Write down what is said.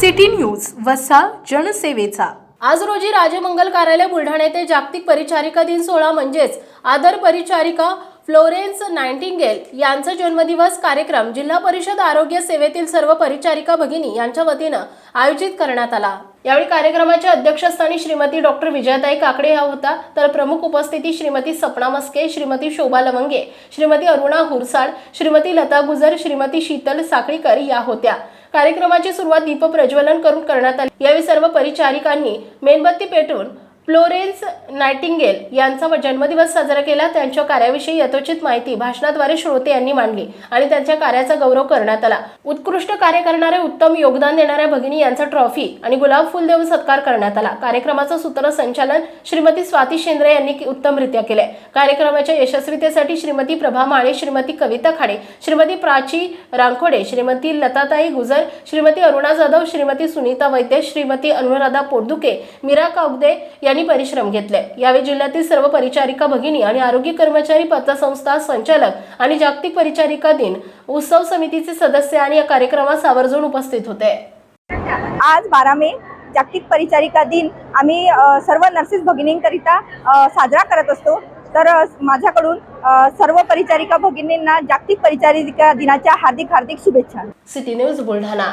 City news वसा जनसेवेचा. आज रोजी राजमंगल कार्यालय बुलढाणा येथे जागतिक परिचारिका दिन सोहळा म्हणजेच आदर परिचारिका फ्लोरेन्स नायटिंगेल यांचा जन्मदिवस कार्यक्रम जिल्हा परिषद आरोग्य सेवेतील सर्व परिचारिका भगिनी यांच्या वतीनं आयोजित करण्यात आला. यावेळी कार्यक्रमाच्या अध्यक्षस्थानी श्रीमती डॉक्टर विजयताई काकडे या होता तर प्रमुख उपस्थिती श्रीमती सपना मस्के श्रीमती शोभा लवंगे श्रीमती अरुणा हुरसाड श्रीमती लता गुजर श्रीमती शीतल साखळीकर या होत्या. कार्यक्रमाची सुरुवात दीपप्रज्वलन करून करण्यात आली. यावेळी सर्व परिचारिकांनी मेणबत्ती पेटवून फ्लोरेन्स नायटिंगेल यांचा जन्मदिवस साजरा केला. त्यांच्या कार्याविषयी यथोचित माहिती भाषणाद्वारे श्रोते यांनी मांडली आणि त्यांच्या कार्याचा गौरव करण्यात आला. उत्कृष्ट कार्य करणारे उत्तम योगदान देणाऱ्या भगिनी यांचा ट्रॉफी आणि गुलाब फुल देऊन सत्कार करण्यात आला. कार्यक्रमाचं सूत्रसंचालन श्रीमती स्वाती शेंद्रे यांनी उत्तमरित्या केले कार्यक्रमाच्या यशस्वीतेसाठी श्रीमती प्रभा माळे श्रीमती कविता खाडे श्रीमती प्राची रांखोडे श्रीमती लताताई गुजर श्रीमती अरुणा जाधव श्रीमती सुनीता वैद्य श्रीमती अनुराधा पोटदुके मीरा कागदे यांनी परिश्रम घेतले. यावेळी जिल्ह्यातील सर्व परिचारिका भगिनी आणि आरोग्य कर्मचारी पतसंस्था संचालक आणि जागतिक परिचारिका दिन उत्सव समितीचे सदस्य आणि या कार्यक्रमात आवर्जून उपस्थित होते. आज बारा मे जागतिक परिचारिका दिन. आम्ही सर्व नर्सेस भगिनींकरिता साजरा करत असतो. तर माझ्याकडून सर्व परिचारिका भगिनींना जागतिक परिचारिका दिनाच्या हार्दिक हार्दिक शुभेच्छा. City news Buldhana.